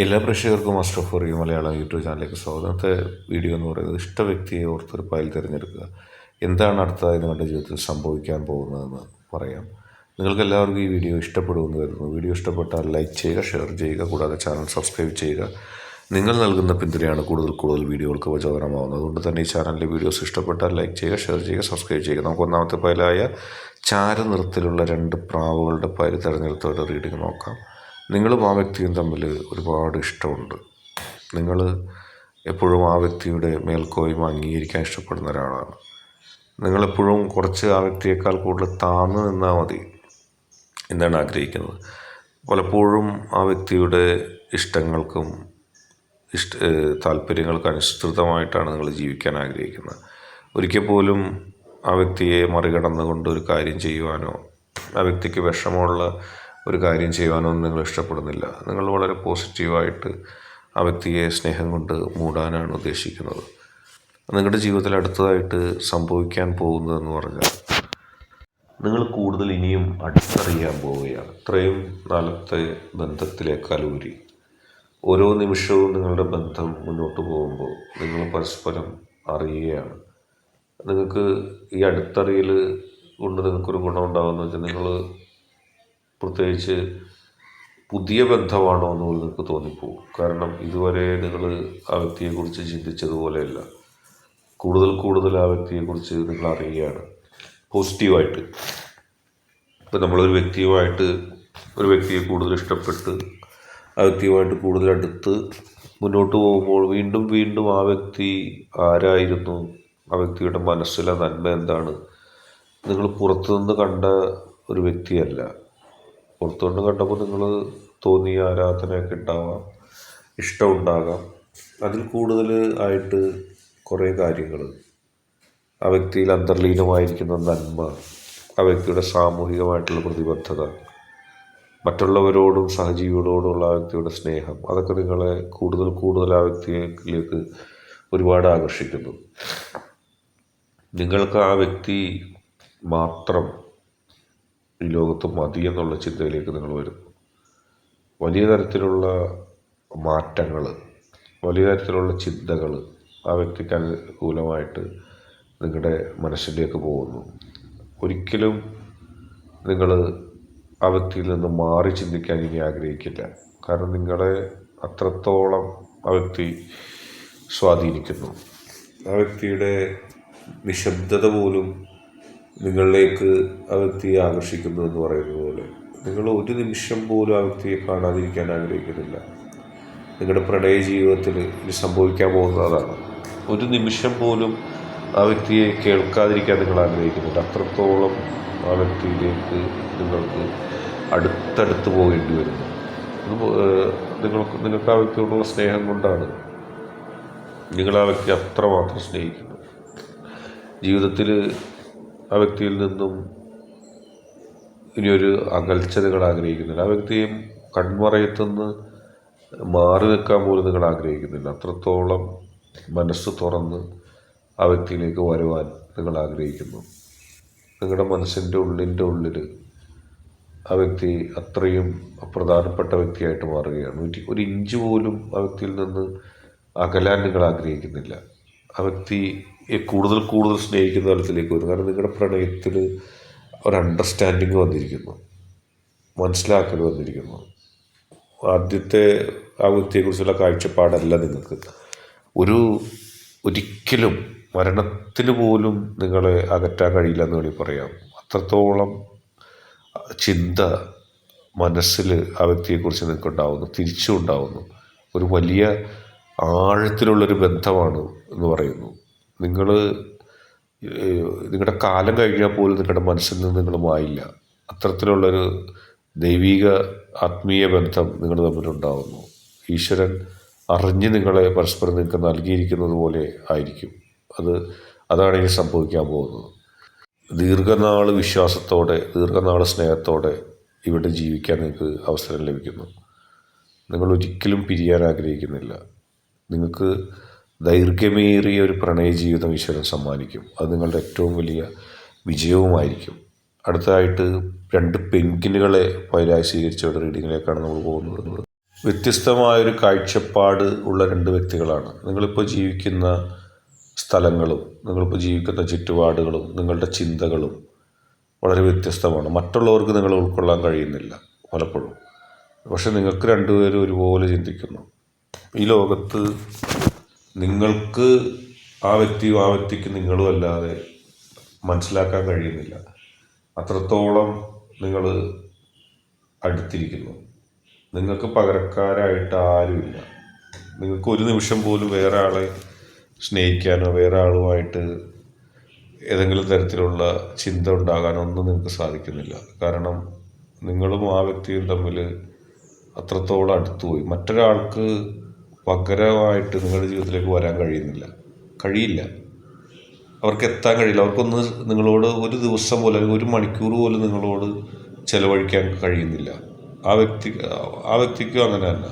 എല്ലാ പ്രേക്ഷകർക്കും master of you Malayalam YouTube ചാനലിലേക്ക് സ്വാഗതത്തെ വീഡിയോ എന്ന് പറയുന്നത് ഇഷ്ട വ്യക്തിയെ ഓർത്തൊരു ഫയൽ തിരഞ്ഞെടുക്കുക. എന്താണ് അടുത്തതായി നിങ്ങളുടെ ജീവിതത്തിൽ സംഭവിക്കാൻ പോകുന്നതെന്ന് പറയാം. നിങ്ങൾക്ക് എല്ലാവർക്കും ഈ വീഡിയോ ഇഷ്ടപ്പെടുമെന്ന് കരുതുന്നു. വീഡിയോ ഇഷ്ടപ്പെട്ടാൽ ലൈക്ക് ചെയ്യുക ഷെയർ ചെയ്യുക കൂടാതെ ചാനൽ സബ്സ്ക്രൈബ് ചെയ്യുക. നിങ്ങൾ നൽകുന്ന പിന്തുണയാണ് കൂടുതൽ കൂടുതൽ വീഡിയോകൾക്ക് പ്രചോദനമാവുന്നത്. അതുകൊണ്ട് തന്നെ ഈ ചാനലിലെ വീഡിയോസ് ഇഷ്ടപ്പെട്ടാൽ ലൈക്ക് ചെയ്യുക ഷെയർ ചെയ്യുക സബ്സ്ക്രൈബ് ചെയ്യുക. നമുക്ക് ഒന്നാമത്തെ ഫയലായ ചാരനിറത്തിലുള്ള രണ്ട് പ്രാവുകളുടെ പായൽ തിരഞ്ഞെടുത്ത റീഡിങ് നോക്കാം. നിങ്ങളും ആ വ്യക്തിയും തമ്മിൽ ഒരുപാട് ഇഷ്ടമുണ്ട്. നിങ്ങൾ എപ്പോഴും ആ വ്യക്തിയുടെ മേൽക്കോയ്മ അംഗീകരിക്കാൻ ഇഷ്ടപ്പെടുന്ന ഒരാളാണ്. നിങ്ങളെപ്പോഴും കുറച്ച് ആ വ്യക്തിയേക്കാൾ കൂടുതൽ താഴ്ന്നു നിന്നാൽ മതി എന്നാണ് ആഗ്രഹിക്കുന്നത്. പലപ്പോഴും ആ വ്യക്തിയുടെ ഇഷ്ടങ്ങൾക്കും ഇഷ്ട താല്പര്യങ്ങൾക്ക് അനുസൃതമായിട്ടാണ് നിങ്ങൾ ജീവിക്കാൻ ആഗ്രഹിക്കുന്നത്. ഒരിക്കൽ പോലും ആ വ്യക്തിയെ മറികടന്നുകൊണ്ട് ഒരു കാര്യം ചെയ്യുവാനോ ആ വ്യക്തിക്ക് വിഷമമുള്ള ഒരു കാര്യം ചെയ്യുവാനൊന്നും നിങ്ങൾ ഇഷ്ടപ്പെടുന്നില്ല. നിങ്ങൾ വളരെ പോസിറ്റീവായിട്ട് ആ വ്യക്തിയെ സ്നേഹം കൊണ്ട് മൂടാനാണ് ഉദ്ദേശിക്കുന്നത്. നിങ്ങളുടെ ജീവിതത്തിൽ അടുത്തതായിട്ട് സംഭവിക്കാൻ പോകുന്നതെന്ന് പറഞ്ഞാൽ നിങ്ങൾ കൂടുതൽ ഇനിയും അടുത്തറിയാൻ പോവുകയാണ്. ഇത്രയും നാളത്തെ ബന്ധത്തിലേക്കാൾ ഉപരി ഓരോ നിമിഷവും നിങ്ങളുടെ ബന്ധം മുന്നോട്ട് പോകുമ്പോൾ നിങ്ങൾ പരസ്പരം അറിയുകയാണ്. നിങ്ങൾക്ക് ഈ അടുത്തറിയൽ കൊണ്ട് നിങ്ങൾക്കൊരു ഗുണമുണ്ടാകുമെന്ന് വെച്ചാൽ നിങ്ങൾ പ്രത്യേകിച്ച് പുതിയ ബന്ധമാണോ എന്ന് നിങ്ങൾക്ക് തോന്നിപ്പോകും. കാരണം ഇതുവരെ നിങ്ങൾ ആ വ്യക്തിയെക്കുറിച്ച് ചിന്തിച്ചതുപോലെയല്ല. കൂടുതൽ കൂടുതൽ ആ വ്യക്തിയെക്കുറിച്ച് നിങ്ങൾ അറിയുകയാണ്. പോസിറ്റീവായിട്ട്. ഇപ്പം നമ്മളൊരു വ്യക്തിയുമായിട്ട് ഒരു വ്യക്തിയെ കൂടുതൽ ഇഷ്ടപ്പെട്ട് ആ വ്യക്തിയുമായിട്ട് കൂടുതൽ അടുത്ത് മുന്നോട്ട് പോകുമ്പോൾ വീണ്ടും വീണ്ടും ആ വ്യക്തി ആരായിരുന്നു? ആ വ്യക്തിയുടെ മനസ്സിലെ നന്മ എന്താണ്? നിങ്ങൾ പുറത്തുനിന്ന് കണ്ട ഒരു വ്യക്തിയല്ല. പുറത്തുനിന്ന് കണ്ടപ്പോൾ നിങ്ങൾ തോന്നിയ ആരാധനയൊക്കെ ഉണ്ടാവാം ഇഷ്ടമുണ്ടാകാം അതിൽ കൂടുതൽ ആയിട്ട് കുറേ കാര്യങ്ങൾ ആ വ്യക്തിയിൽ അന്തർലീനമായിരിക്കുന്ന നന്മ ആ വ്യക്തിയുടെ സാമൂഹികമായിട്ടുള്ള പ്രതിബദ്ധത മറ്റുള്ളവരോടും സഹജീവികളോടുമുള്ള ആ വ്യക്തിയുടെ സ്നേഹം അതൊക്കെ നിങ്ങളെ കൂടുതൽ കൂടുതൽ ആ വ്യക്തിയിലേക്ക് ഒരുപാട് ആകർഷിക്കുന്നു. നിങ്ങൾക്ക് ആ വ്യക്തി മാത്രം ഈ ലോകത്ത് മതി എന്നുള്ള ചിന്തയിലേക്ക് നിങ്ങൾ വരുന്നു. വലിയ തരത്തിലുള്ള മാറ്റങ്ങൾ വലിയ തരത്തിലുള്ള ചിന്തകൾ ആ വ്യക്തിക്ക് അനുകൂലമായിട്ട് നിങ്ങളുടെ മനസ്സിലേക്ക് പോകുന്നു. ഒരിക്കലും നിങ്ങൾ ആ വ്യക്തിയിൽ നിന്ന് മാറി ചിന്തിക്കാൻ ഇനി ആഗ്രഹിക്കില്ല. കാരണം നിങ്ങളെ അത്രത്തോളം ആ വ്യക്തി സ്വാധീനിക്കുന്നു. ആ വ്യക്തിയുടെ നിശബ്ദത പോലും നിങ്ങളിലേക്ക് ആ വ്യക്തിയെ ആകർഷിക്കുന്നു എന്ന് പറയുന്നത് പോലെ നിങ്ങൾ ഒരു നിമിഷം പോലും ആ വ്യക്തിയെ കാണാതിരിക്കാൻ ആഗ്രഹിക്കുന്നില്ല. നിങ്ങളുടെ പ്രണയ ജീവിതത്തിൽ ഇത് സംഭവിക്കാൻ പോകുന്നതാണ് ഒരു നിമിഷം പോലും ആ വ്യക്തിയെ കേൾക്കാതിരിക്കാൻ നിങ്ങൾ ആഗ്രഹിക്കുന്നില്ല. അത്രത്തോളം ആ വ്യക്തിയിലേക്ക് നിങ്ങൾക്ക് അടുത്തടുത്ത് പോകേണ്ടി വരുന്നു. നിങ്ങൾക്ക് നിങ്ങൾക്ക് ആ വ്യക്തിയോടുള്ള സ്നേഹം കൊണ്ടാണ് നിങ്ങൾ ആ അത്രമാത്രം സ്നേഹിക്കുന്നത്. ജീവിതത്തിൽ ആ വ്യക്തിയിൽ നിന്നും ഇനിയൊരു അകൽച്ച നിങ്ങൾ ആഗ്രഹിക്കുന്നില്ല. ആ വ്യക്തിയും കൺമറയത്തുനിന്ന് മാറി നിൽക്കാൻ പോലും നിങ്ങൾ ആഗ്രഹിക്കുന്നില്ല. അത്രത്തോളം മനസ്സ് തുറന്ന് ആ വ്യക്തിയിലേക്ക് വരുവാൻ നിങ്ങൾ ആഗ്രഹിക്കുന്നു. നിങ്ങളുടെ മനസ്സിന്റെ ഉള്ളിന്റെ ഉള്ളിൽ ആ വ്യക്തി അത്രയും പ്രധാനപ്പെട്ട വ്യക്തിയായിട്ട് മാറുകയാണ്. ഒരു ഇഞ്ച് പോലും ആ വ്യക്തിയിൽ നിന്ന് അകലാൻ നിങ്ങൾ ആഗ്രഹിക്കുന്നില്ല. ആ വ്യക്തിയെ കൂടുതൽ കൂടുതൽ സ്നേഹിക്കുന്ന തലത്തിലേക്ക് വരും കാരണം നിങ്ങളുടെ പ്രണയത്തിൽ ഒരു അണ്ടർസ്റ്റാൻഡിങ് വന്നിരിക്കുന്നു. മനസ്സിലാക്കൽ വന്നിരിക്കുന്നു. ആദ്യത്തെ ആ വ്യക്തിയെക്കുറിച്ചുള്ള കാഴ്ചപ്പാടല്ല നിങ്ങൾക്ക്. ഒരു ഒരിക്കലും മരണത്തിന് പോലും നിങ്ങളെ അകറ്റാൻ കഴിയില്ല എന്ന് വേണമെങ്കിൽ പറയാം. അത്രത്തോളം ചിന്ത മനസ്സിൽ ആ വ്യക്തിയെക്കുറിച്ച് നിങ്ങൾക്ക് ഉണ്ടാവുന്നു തിരിച്ചും ഉണ്ടാവുന്നു ഒരു വലിയ ആഴത്തിലുള്ളൊരു ബന്ധമാണ് എന്ന് പറയുന്നു. നിങ്ങൾ നിങ്ങളുടെ കാലം കഴിഞ്ഞാൽ പോലും നിങ്ങളുടെ മനസ്സിൽ നിന്ന് നിങ്ങൾ മായില്ല. അത്തരത്തിലുള്ളൊരു ദൈവിക ആത്മീയ ബന്ധം നിങ്ങൾ തമ്മിലുണ്ടാകുന്നു ഈശ്വരൻ അറിഞ്ഞ് നിങ്ങളെ പരസ്പരം നിങ്ങൾക്ക് നൽകിയിരിക്കുന്നത് പോലെ ആയിരിക്കും. അത് അതാണ് ഇനി സംഭവിക്കാൻ പോകുന്നത്. ദീർഘനാൾ വിശ്വാസത്തോടെ ദീർഘനാൾ സ്നേഹത്തോടെ ഇവിടെ ജീവിക്കാൻ നിങ്ങൾക്ക് അവസരം ലഭിക്കുന്നു. നിങ്ങൾ ഒരിക്കലും പിരിയാൻ ആഗ്രഹിക്കുന്നില്ല. നിങ്ങൾക്ക് ദൈർഘ്യമേറിയ ഒരു പ്രണയ ജീവിതം ഈശ്വരൻ സമ്മാനിക്കും. അത് നിങ്ങളുടെ ഏറ്റവും വലിയ വിജയവുമായിരിക്കും. അടുത്തതായിട്ട് രണ്ട് പെൻഗിനുകളെ പൈരായി സ്വീകരിച്ച ഒരു റീഡിങ്ങിലേക്കാണ് നമ്മൾ പോകുന്നത് വ്യത്യസ്തമായൊരു കാഴ്ചപ്പാട് ഉള്ള രണ്ട് വ്യക്തികളാണ്. നിങ്ങളിപ്പോൾ ജീവിക്കുന്ന സ്ഥലങ്ങളും നിങ്ങളിപ്പോൾ ജീവിക്കുന്ന ചുറ്റുപാടുകളും നിങ്ങളുടെ ചിന്തകളും വളരെ വ്യത്യസ്തമാണ്. മറ്റുള്ളവർക്ക് നിങ്ങൾ ഉൾക്കൊള്ളാൻ കഴിയുന്നില്ല പലപ്പോഴും. പക്ഷെ നിങ്ങൾക്ക് രണ്ടുപേരും ഒരുപോലെ ചിന്തിക്കുന്നു. ഈ ലോകത്ത് നിങ്ങൾക്ക് ആ വ്യക്തിയും ആ വ്യക്തിക്ക് നിങ്ങളും അല്ലാതെ മനസ്സിലാക്കാൻ കഴിയുന്നില്ല. അത്രത്തോളം നിങ്ങൾ അടുത്തിരിക്കുന്നു. നിങ്ങൾക്ക് പകരക്കാരായിട്ട് ആരുമില്ല. നിങ്ങൾക്ക് ഒരു നിമിഷം പോലും വേറെ ആളെ സ്നേഹിക്കാനോ വേറെ ആളുമായിട്ട് ഏതെങ്കിലും തരത്തിലുള്ള ചിന്ത ഉണ്ടാകാനോ ഒന്നും നിങ്ങൾക്ക് സാധിക്കുന്നില്ല. കാരണം നിങ്ങളും ആ വ്യക്തിയും തമ്മിൽ അത്രത്തോളം അടുത്തുപോയി മറ്റൊരാൾക്ക് പകരമായിട്ട് നിങ്ങളുടെ ജീവിതത്തിലേക്ക് വരാൻ കഴിയുന്നില്ല. കഴിയില്ല. അവർക്ക് എത്താൻ കഴിയില്ല. അവർക്കൊന്ന് നിങ്ങളോട് ഒരു ദിവസം പോലും അല്ലെങ്കിൽ ഒരു മണിക്കൂർ പോലും നിങ്ങളോട് ചിലവഴിക്കാൻ കഴിയുന്നില്ല. ആ വ്യക്തി ആ വ്യക്തിക്കും അങ്ങനെ തന്നെ.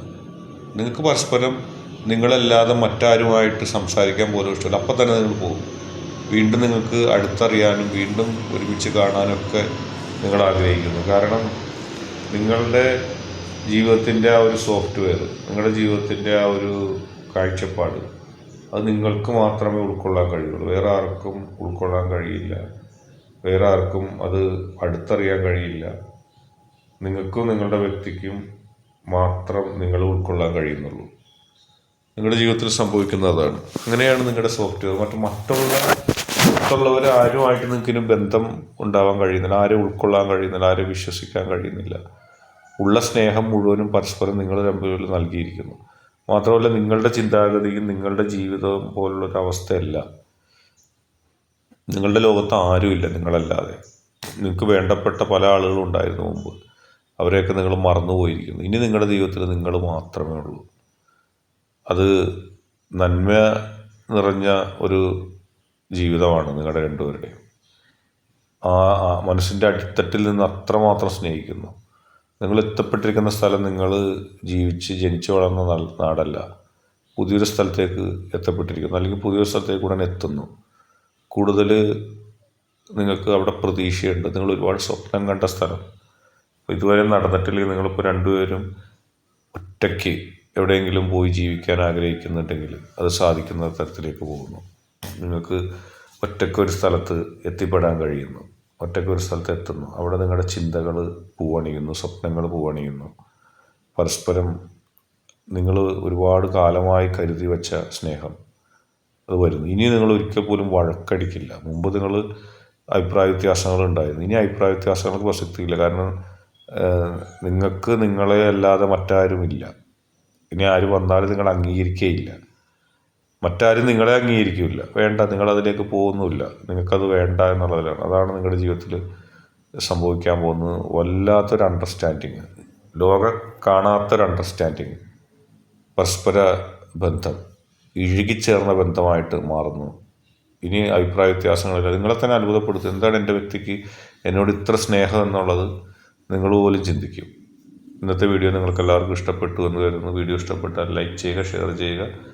നിങ്ങൾക്ക് പരസ്പരം നിങ്ങളല്ലാതെ മറ്റാരുമായിട്ട് സംസാരിക്കാൻ പോലും ഇഷ്ടമില്ല. അപ്പം തന്നെ നിങ്ങൾ പോകും. വീണ്ടും നിങ്ങൾക്ക് അടുത്തറിയാനും വീണ്ടും ഒരുമിച്ച് കാണാനും ഒക്കെ നിങ്ങൾ ആഗ്രഹിക്കുന്നു. കാരണം നിങ്ങളുടെ ജീവിതത്തിന്റെ ആ ഒരു സോഫ്റ്റ്വെയർ നിങ്ങളുടെ ജീവിതത്തിന്റെ ആ ഒരു കാഴ്ചപ്പാട് അത് നിങ്ങൾക്ക് മാത്രമേ ഉൾക്കൊള്ളാൻ കഴിയുള്ളൂ. വേറെ ആർക്കും ഉൾക്കൊള്ളാൻ കഴിയില്ല. വേറെ ആർക്കും അത് അടുത്തറിയാൻ കഴിയില്ല. നിങ്ങൾക്കും നിങ്ങളുടെ വ്യക്തിക്കും മാത്രം നിങ്ങൾ ഉൾക്കൊള്ളാൻ കഴിയുന്നുള്ളൂ. നിങ്ങളുടെ ജീവിതത്തിൽ സംഭവിക്കുന്ന അതാണ്. അങ്ങനെയാണ് നിങ്ങളുടെ സോഫ്റ്റ്വെയർ മറ്റു മറ്റുള്ള മറ്റുള്ളവർ ആരുമായിട്ട് നിങ്ങൾക്കിനും ബന്ധം ഉണ്ടാവാൻ കഴിയുന്നില്ല. ആരെ ഉൾക്കൊള്ളാൻ കഴിയുന്നില്ല ആരെ വിശ്വസിക്കാൻ കഴിയുന്നില്ല. ഉള്ള സ്നേഹം മുഴുവനും പരസ്പരം നിങ്ങൾ തമ്മിൽ നൽകിയിരിക്കുന്നു. മാത്രമല്ല നിങ്ങളുടെ ചിന്താഗതിയും നിങ്ങളുടെ ജീവിതവും പോലുള്ള ഒരു അവസ്ഥയല്ല. നിങ്ങളുടെ ലോകത്ത് ആരുമില്ല നിങ്ങളല്ലാതെ. നിങ്ങൾക്ക് വേണ്ടപ്പെട്ട പല ആളുകളും ഉണ്ടായിരുന്നു മുമ്പ്. അവരെയൊക്കെ നിങ്ങൾ മറന്നുപോയിരിക്കുന്നു. ഇനി നിങ്ങളുടെ ജീവിതത്തിൽ നിങ്ങൾ മാത്രമേ ഉള്ളൂ. അത് നന്മ നിറഞ്ഞ ഒരു ജീവിതമാണ് നിങ്ങളുടെ രണ്ടുപേരുടെയും. ആ മനസ്സിന്റെ അടിത്തട്ടിൽ നിന്ന് അത്രമാത്രം സ്നേഹിക്കുന്നു. നിങ്ങൾ എത്തപ്പെട്ടിരിക്കുന്ന സ്ഥലം നിങ്ങൾ ജീവിച്ച് ജനിച്ചു വളർന്ന നാടല്ല. പുതിയൊരു സ്ഥലത്തേക്ക് എത്തപ്പെട്ടിരിക്കുന്നു. അല്ലെങ്കിൽ പുതിയൊരു സ്ഥലത്തേക്ക് ഉടനെ എത്തുന്നു. കൂടുതൽ നിങ്ങൾക്ക് അവിടെ പ്രതീക്ഷയുണ്ട്. നിങ്ങൾ ഒരുപാട് സ്വപ്നം കണ്ട സ്ഥലം. ഇതുവരെ നടന്നിട്ടില്ലെങ്കിൽ നിങ്ങളിപ്പോൾ രണ്ടുപേരും ഒറ്റയ്ക്ക് എവിടെയെങ്കിലും പോയി ജീവിക്കാൻ ആഗ്രഹിക്കുന്നുണ്ടെങ്കിൽ അത് സാധിക്കുന്ന തരത്തിലേക്ക് പോകുന്നു. നിങ്ങൾക്ക് ഒറ്റയ്ക്ക് ഒരു സ്ഥലത്ത് എത്തിപ്പെടാൻ കഴിയുന്നു. ഒറ്റയ്ക്ക് ഒരു സ്ഥലത്ത് എത്തുന്നു. അവിടെ നിങ്ങളുടെ ചിന്തകൾ പൂവണിയുന്നു സ്വപ്നങ്ങൾ പൂവണിയുന്നു. പരസ്പരം നിങ്ങൾ ഒരുപാട് കാലമായി കരുതി വെച്ച സ്നേഹം അത് വരുന്നു. ഇനി നിങ്ങൾ ഒരിക്കൽ പോലും വഴക്കടിക്കില്ല. മുമ്പ് നിങ്ങൾ അഭിപ്രായ വ്യത്യാസങ്ങൾ ഉണ്ടായിരുന്നു. ഇനി അഭിപ്രായ വ്യത്യാസങ്ങൾക്ക് പ്രസക്തിയില്ല. കാരണം നിങ്ങൾക്ക് നിങ്ങളെ അല്ലാതെ മറ്റാരുമില്ല. ഇനി ആര് വന്നാലും നിങ്ങൾ അംഗീകരിക്കുകയില്ല മറ്റാരും നിങ്ങളെ അംഗീകരിക്കില്ല. വേണ്ട നിങ്ങളതിലേക്ക് പോകുന്നുമില്ല. നിങ്ങൾക്കത് വേണ്ട എന്നുള്ളതിലാണ്. അതാണ് നിങ്ങളുടെ ജീവിതത്തിൽ സംഭവിക്കാൻ പോകുന്നത്. വല്ലാത്തൊരു അണ്ടർസ്റ്റാൻഡിങ് ലോക കാണാത്തൊരു അണ്ടർസ്റ്റാൻഡിങ് പരസ്പര ബന്ധം. ഇഴുകിച്ചേർന്ന ബന്ധമായിട്ട് മാറുന്നു. ഇനി അഭിപ്രായ വ്യത്യാസങ്ങളില്ല. നിങ്ങളെ തന്നെ അത്ഭുതപ്പെടുത്തും. എന്താണ് എന്റെ വ്യക്തിക്ക് എന്നോട് ഇത്ര സ്നേഹം എന്നുള്ളത് നിങ്ങൾ പോലും ചിന്തിക്കും. ഇന്നത്തെ വീഡിയോ നിങ്ങൾക്ക് എല്ലാവർക്കും ഇഷ്ടപ്പെട്ടു എന്ന് കരുതുന്നു. വീഡിയോ ഇഷ്ടപ്പെട്ടാൽ ലൈക്ക് ചെയ്യുക ഷെയർ ചെയ്യുക.